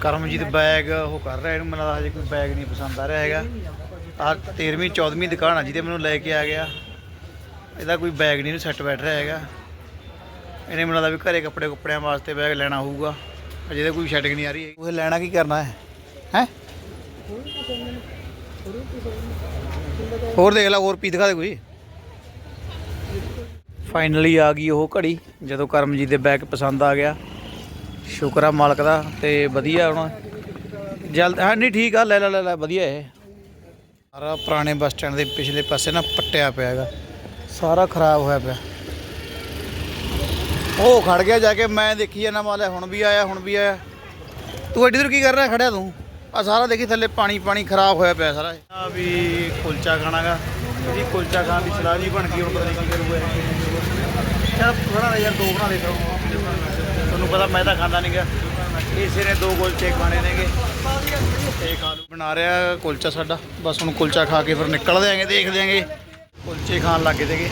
Karamjit bag ਉਹ ਕਰ ਰਿਹਾ ਇਹਨੂੰ ਮੈਨੂੰ ਹਜੇ ਕੋਈ ਬੈਗ ਨਹੀਂ ਪਸੰਦ ਆ ਰਿਹਾ ਹੈਗਾ। ਆ 13ਵੀਂ 14ਵੀਂ ਦੁਕਾਨ ਆ ਜਿਹਦੇ ਮੈਨੂੰ ਲੈ ਕੇ ਆ ਗਿਆ। ਇਹਦਾ ਕੋਈ ਬੈਗ ਨਹੀਂ ਸੈੱਟ ਬੈਠ ਰਿਹਾ ਹੈਗਾ। ਇਹਨੇ ਮੈਨੂੰ ਲੱਗਦਾ ਵੀ ਘਰੇ ਕੱਪੜੇ ਕੁੱਪੜਿਆਂ ਵਾਸਤੇ ਬੈਗ ਲੈਣਾ ਹੋਊਗਾ। ਅਜੇ ਤਾਂ ਕੋਈ ਸੈਟਿੰਗ ਨਹੀਂ ਆ ਰਹੀ। ਉਹ ਲੈਣਾ ਕੀ ਕਰਨਾ ਹੈ? ਹੈ? ਹੋਰ ਦੇਖ ਲੈ ਹੋਰ ਪੀ ਦਿਖਾ ਦੇ ਕੋਈ। ਫਾਈਨਲੀ ਆ ਗਈ ਉਹ ਘੜੀ ਜਦੋਂ ਕਰਮਜੀਤ ਦੇ ਬੈਗ ਪਸੰਦ ਆ ਗਿਆ। ਸ਼ੁਕਰ ਆ ਮਾਲਕ ਦਾ ਤੇ ਵਧੀਆ ਹੁਣ। ਜਲਦ ਹਾਂ, ਨਹੀਂ ਠੀਕ ਆ, ਲੈ ਲੈ ਲੈ ਲੈ, ਵਧੀਆ ਇਹ। ਸਾਰਾ ਪੁਰਾਣੇ ਬੱਸ ਸਟੈਂਡ ਦੇ ਪਿਛਲੇ ਪਾਸੇ ਨਾ ਪੱਟਿਆ ਪਿਆ ਹੈਗਾ। ਸਾਰਾ ਖਰਾਬ ਹੋਇਆ ਪਿਆ। ਉਹ ਖੜ ਗਿਆ ਜਾ ਕੇ, ਮੈਂ ਦੇਖੀ ਜਾਂਦਾ ਮਾਲੇ ਹੁਣ ਵੀ ਆਇਆ, ਹੁਣ ਵੀ ਆਇਆ। ਤੂੰ ਐਡੀ ਦੂਰ ਕੀ ਕਰ ਰਿਹਾ, ਖੜਿਆ ਤੂੰ? ਆ ਸਾਰਾ ਦੇਖੀ, ਥੱਲੇ ਪਾਣੀ ਪਾਣੀ ਖਰਾਬ ਹੋਇਆ ਪਿਆ ਸਾਰਾ। ਆ ਵੀ ਕੁਲਚਾ ਖਾਣਾਗਾ ਜੀ ਕੁਲਚਾ ਖਾਣ ਦੀ ਸਲਾਹ ਜੀ ਬਣ ਗਈ, ਹੁਣ ਪਤਾ ਨਹੀਂ ਕੀ ਕਰੂਗਾ। ਇਹ। ਚੱਲ ਯਾਰ, ਦੋ ਬਣਾ ਦੇ ਤੁਹਾਨੂੰ ਪਤਾ ਮੈਂ ਤਾਂ ਖਾਂਦਾ ਨਹੀਂ ਗਾ। ਇਸੇ ਨੇ ਦੋ ਕੁਲਚੇ ਖਾਣੇ ਨੇਗੇ। ਤੇ ਖਾ ਲੂ ਬਣਾ ਰਿਹਾ ਕੁਲਚਾ ਸਾਡਾ। ਬਸ ਹੁਣ ਕੁਲਚਾ ਖਾ ਕੇ ਫਿਰ ਨਿਕਲਦੇ ਦਿਆਂਗੇ ਦੇਖਦੇ ਦਿਆਂਗੇ। ਕੁਲਚੇ ਖਾਣ ਲੱਗੇ ਤੇਗੇ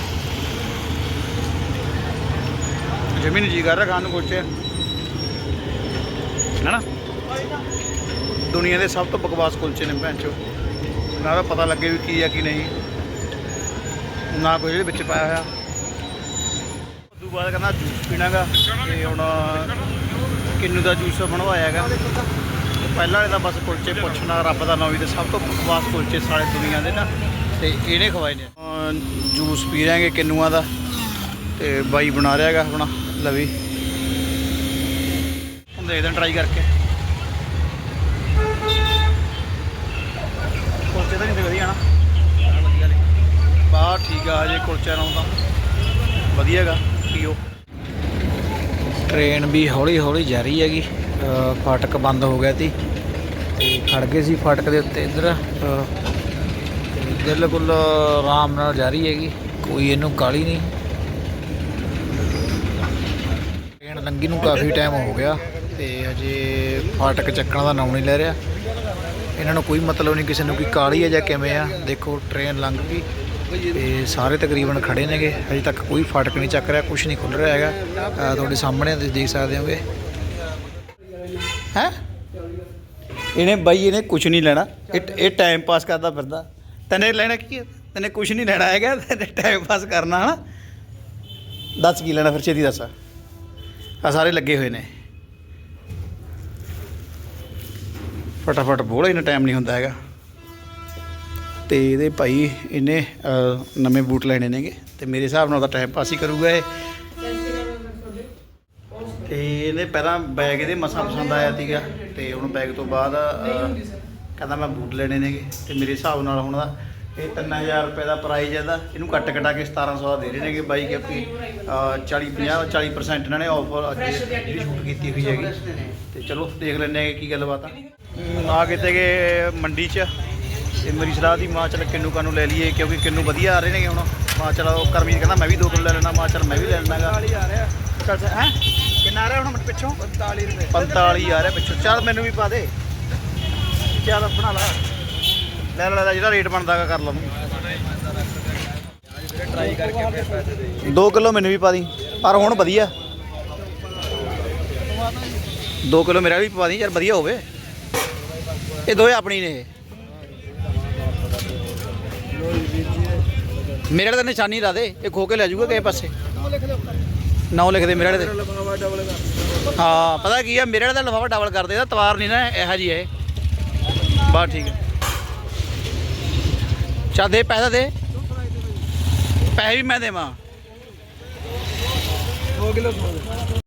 ਜਮੀਨ ਜੀ ਕਰ ਰਿਹਾ ਖਾਣ ਨੂੰ ਕੁਲਚੇ। ਹੈਨਾ ਦੁਨੀਆ ਦੇ ਸਭ ਤੋਂ ਬਕਵਾਸ ਕੁਲਚੇ ਨੇ ਭੈਣ ਚੋ। ਨਾ ਤਾਂ ਪਤਾ ਲੱਗੇ ਵੀ ਕੀ ਆ, ਕੀ ਨਹੀਂ। ਨਾ ਕੋਈ ਇਹਦੇ ਵਿੱਚ ਪਾਇਆ ਹੋਇਆ। ਬਾਅਦ ਕਹਿੰਦਾ ਜੂਸ ਪੀਣਾਗਾ ਤੇ ਹੁਣ ਕਿੰਨੂ ਦਾ ਜੂਸ ਬਣਵਾਇਆ ਹੈਗਾ ਪਹਿਲਾਂ ਵਾਲੇ ਤਾਂ ਬਸ ਕੁਲਚੇ ਪੁੱਛਣਾ, ਰੱਬ ਦਾ ਨਾਮ ਵੀ ਤੇ ਸਭ ਤੋਂ ਬਕਵਾਸ ਕੁਲਚੇ ਸਾਰੇ ਦੁਨੀਆ ਦੇ ਨਾ, ਤੇ ਇਹਨੇ ਖਵਾਏ ਨੇ। ਜੂਸ ਪੀ ਰਾਂਗੇ ਕਿੰਨੂਆਂ ਦਾ, ਤੇ ਬਾਈ ਬਣਾ ਰਿਹਾ ਹੈਗਾ ਆਪਣਾ ਲਵੀ ਹੁਣ ਦੇਖਦੇ ਟਰਾਈ ਕਰਕੇ। ਕੁਲਚੇ ਤਾਂ ਨਹੀਂ ਵਧੀਆ ਨਾ ਵਧੀਆ ਠੀਕ ਆ ਹਜੇ ਕੁਲਚਾ ਨਾਲੋਂ ਤਾਂ। ਵਧੀਆ ਹੈਗਾ ਪੀਓ। ਟ੍ਰੇਨ ਵੀ ਹੌਲੀ ਹੌਲੀ ਜਾ ਰਹੀ ਹੈਗੀ। ਫਾਟਕ ਬੰਦ ਹੋ ਗਿਆ ਸੀ। ਤੇ ਖੜ ਗਏ ਸੀ ਫਾਟਕ ਦੇ ਉੱਤੇ ਇੱਧਰ। ਬਿਲਕੁਲ ਆਰਾਮ ਨਾਲ ਜਾ ਰਹੀ ਹੈਗੀ। ਕੋਈ ਇਹਨੂੰ ਕਾਲੀ ਨਹੀਂ। ਟ੍ਰੇਨ ਲੰਗੀ ਨੂੰ ਕਾਫੀ ਟਾਈਮ ਹੋ ਗਿਆ ਤੇ ਹਜੇ ਫਾਟਕ ਚੱਕਣ ਦਾ ਨਾਮ ਨਹੀਂ ਲੈ ਰਿਹਾ। ਇਹਨਾਂ ਨੂੰ ਕੋਈ ਮਤਲਬ ਨਹੀਂ ਕਿਸੇ ਨੂੰ ਕੋਈ ਕਾਲੀ ਹੈ ਜਾਂ ਕਿਵੇਂ ਆ। ਦੇਖੋ, ਟ੍ਰੇਨ ਲੰਘ ਗਈ। ਤੇ ਸਾਰੇ ਤਕਰੀਬਨ ਖੜੇ ਨੇਗੇ। ਅਜੇ ਤੱਕ ਕੋਈ ਫਾਟਕ ਨਹੀਂ ਚੱਕ ਰਿਹਾ ਕੁਝ ਨਹੀਂ ਖੁੱਲ ਰਿਹਾ ਹੈਗਾ। ਤੁਹਾਡੇ ਸਾਹਮਣੇ ਤੁਸੀਂ ਦੇਖ ਸਕਦੇ ਹੋਗੇ। ਹੈ? ਇਹਨੇ ਬਾਈ, ਇਹਨੇ ਕੁਝ ਨਹੀਂ ਲੈਣਾ। ਇਹ ਇਹ ਟਾਈਮ ਪਾਸ ਕਰਦਾ ਫਿਰਦਾ। ਤੈਨੇ ਲੈਣਾ ਕੀ ਹੈ? ਤੈਨੇ ਕੁਝ ਨਹੀਂ ਲੈਣਾ ਹੈਗਾ। ਤੈਨੇ ਟਾਈਮ ਪਾਸ ਕਰਨਾ, ਹਨਾ? ਦੱਸ ਕੀ ਲੈਣਾ ਫਿਰ, ਛੇਤੀ ਦੱਸ। ਆ ਸਾਰੇ ਲੱਗੇ ਹੋਏ ਨੇ। ਫਟਾਫਟ ਬੋਲ, ਇਹਨਾਂ ਟਾਈਮ ਨਹੀਂ ਹੁੰਦਾ ਹੈਗਾ। ਤੇ ਇਹਦੇ ਭਾਈ ਇਹਨੇ ਨਵੇਂ ਬੂਟ ਲੈਣੇ ਨੇਗੇ ਤੇ ਮੇਰੇ ਹਿਸਾਬ ਨਾਲ ਤਾਂ ਟਾਈਮ ਪਾਸ ਹੀ ਕਰੂਗਾ ਇਹ। ਤੇ ਇਹਨੇ ਪਹਿਲਾਂ ਬੈਗ ਇਹਦੇ ਮਸਾਂ ਪਸੰਦ ਆਇਆ ਸੀਗਾ ਤੇ ਹੁਣ ਬੈਗ ਤੋਂ ਬਾਅਦ ਕਹਿੰਦਾ ਮੈਂ ਬੂਟ ਲੈਣੇ ਨੇਗੇ ਤੇ ਮੇਰੇ ਹਿਸਾਬ ਨਾਲ ਹੁਣ ਦਾ ਇਹ 3000 ਰੁਪਏ ਦਾ ਪ੍ਰਾਈਸ ਇਹਦਾ। ਇਹਨੂੰ ਕੱਟ ਕਟਾ ਕੇ 1700 ਦਾ ਦੇ ਰਹੇ ਨੇਗੇ ਬਾਈ ਕਿ ਆਪਣੀ 40 50 40% ਇਹਨਾਂ ਨੇ ਆਫਰ ਅੱਜ ਜਿਹੜੀ ਛੂਟ ਕੀਤੀ ਹੋਈ ਹੈਗੀ। ਤੇ ਚਲੋ ਦੇਖ ਲੈਂਦੇ ਹਾਂ ਕੀ ਗੱਲਬਾਤ ਆ ਕਿਤੇ ਗਏ ਮੰਡੀ 'ਚ। ਤੇ ਮੇਰੀ ਸਲਾਹ ਦੀ ਮਾਂ ਚਲ ਕਿੰਨੂ ਕਾਨੂੰ ਲੈ ਲਈਏ ਕਿਉਂਕਿ ਕਿੰਨੂ ਵਧੀਆ ਆ ਰਹੇ ਨੇਗੇ ਹੁਣ। ਮਾਂ ਚਲ ਉਹ ਕਰਮੀਤ ਕਹਿੰਦਾ ਮੈਂ ਵੀ ਦੋ ਕਿਲੋ ਲੈ ਲੈਣਾ ਮਾਂ ਚਲ ਮੈਂ ਵੀ ਲੈ ਲੈਣਾਗਾ 45 ਆ। ਰਿਹਾ ਚੱਲ ਹੈ? ਕਿੰਨਾ ਆ ਰਿਹਾ ਹੁਣ ਪਿੱਛੋਂ? 45 ਰੁਪਏ। 45 ਆ ਰਿਹਾ ਪਿੱਛੋਂ। ਚੱਲ ਮੈਨੂੰ ਵੀ ਪਾ ਦੇ। ਚੱਲ ਬਣਾ ਲਾ। ਲੈ ਲੈ ਜਿਹੜਾ ਰੇਟ ਬਣਦਾਗਾ ਕਰ ਲਵਾਂ ਟਰਾਈ ਕਰਕੇ ਪੈਸੇ ਦੇ 2 ਕਿਲੋ ਮੈਨੂੰ ਵੀ ਪਾ ਦੀ ਪਰ ਹੁਣ ਵਧੀਆ। 2 ਕਿਲੋ ਮੇਰਾ ਵੀ ਪਾ ਦੀ ਯਾਰ ਵਧੀਆ ਹੋਵੇ। ਇਹ ਦੋਏ ਆਪਣੀ ਨੇ ਇਹ। ਮੇਰੇ ਵਾਲੇ ਤਾਂ ਨਿਸ਼ਾਨੀ ਲਾ ਦੇ, ਇਹ ਖੋ ਕੇ ਲੈ ਜਾਊਗਾ ਕਿਸੇ ਪਾਸੇ। ਨਾਂ ਲਿਖ ਦੇ ਮੇਰੇ ਵਾਲੇ ਤੇ ਹਾਂ, ਪਤਾ ਕੀ ਆ, ਮੇਰੇ ਵਾਲੇ ਦਾ ਲਫਾਫਾ ਡਬਲ ਕਰ ਦੇਦਾ ਤਵਾਰ ਨਹੀਂ ਨਾ ਇਹੋ ਜੀ ਹੈ ਬਸ ਠੀਕ ਹੈ ਚੱਲ ਦੇ ਪੈਸਾ ਦੇ। ਪੈਸੇ ਵੀ ਮੈਂ ਦੇਵਾਂ। 2 ਕਿਲੋ